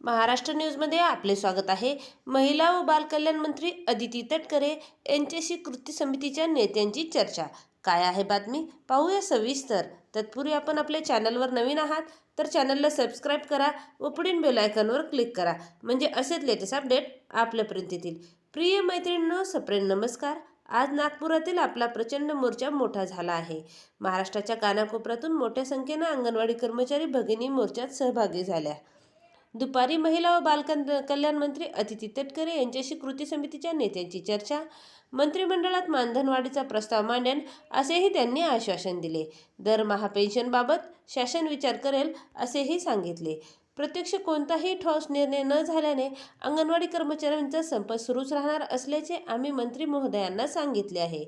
महाराष्ट्र न्यूजमध्ये आपले स्वागत आहे. महिला व बालकल्याण मंत्री अदिती तटकरे यांच्याशी कृती समितीच्या नेत्यांची चर्चा. काय आहे बातमी? पाहूया सविस्तर. तत्पूर्वी आपण आपल्या चॅनलवर नवीन आहात तर चॅनलला सबस्क्राईब करा व पुढील बेलायकनवर क्लिक करा म्हणजे असेच लेटेस्ट अपडेट आपल्यापर्यंत येतील. प्रिय मैत्रिणींनो सप्रेम नमस्कार. आज नागपुरातील आपला प्रचंड मोर्चा मोठा झाला आहे. महाराष्ट्राच्या कानाकोपऱ्यातून मोठ्या संख्येनं अंगणवाडी कर्मचारी भगिनी मोर्चात सहभागी झाल्या. दुपारी महिला व बालकन कल्याण मंत्री अतिथी तटकरे यांच्याशी कृती समितीच्या नेत्यांची चर्चा. मंत्रिमंडळात मानधनवाढीचा प्रस्ताव मांडेन असेही त्यांनी आश्वासन दिले. दरमहा पेन्शनबाबत शासन विचार करेल असेही सांगितले. प्रत्यक्ष कोणताही ठोस निर्णय न झाल्याने अंगणवाडी कर्मचाऱ्यांचा संप सुरूच राहणार असल्याचे आम्ही मंत्री महोदयांना सांगितले आहे.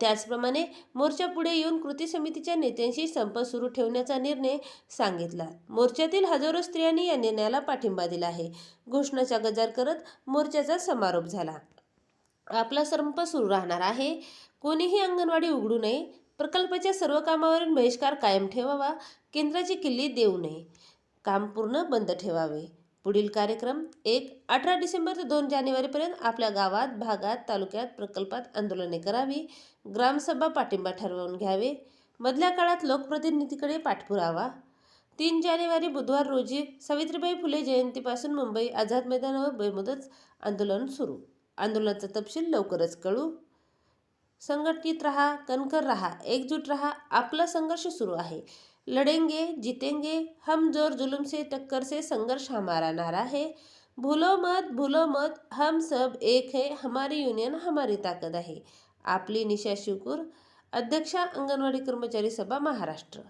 त्याचप्रमाणे मोर्चा पुढे येऊन कृती समितीच्या नेत्यांशी संप सुरू ठेवण्याचा निर्णय सांगितला. मोर्चातील हजारो स्त्रियांनी या निर्णयाला पाठिंबा दिला आहे. घोषणाचा गजार करत मोर्चाचा समारोप झाला. आपला संप सुरू राहणार आहे. कोणीही अंगणवाडी उघडू नये. प्रकल्पाच्या सर्व कामावरील बहिष्कार कायम ठेवावा. केंद्राची किल्ली देऊ नये. काम पूर्ण बंद ठेवावे. पुढील कार्यक्रम एक अठरा डिसेंबर ते दोन जानेवारीपर्यंत आपल्या गावात भागात तालुक्यात प्रकल्पात आंदोलने करावी ग्रामसभा पाठिंबा ठरवून घ्यावे मधल्या काळात लोकप्रतिनिधीकडे पाठपुरावा. तीन जानेवारी बुधवार रोजी सावित्रीबाई फुले जयंतीपासून मुंबई आझाद मैदानावर बेमुदत आंदोलन सुरू. आंदोलनाचा तपशील लवकरच कळू. संघटित रहा कणखर रहा एकजूट रहा आपला संघर्ष सुरू आहे. लढेंगे जीतेंगे हम जोर जुलूम से टक्कर से संघर्ष हमारा नारा है. भूलो मत भूलो मत हम सब एक है हमारी युनियन हमारी ताकद आहे. आपली निशा शिवकूर अध्यक्षा अंगणवाडी कर्मचारी सभा महाराष्ट्र.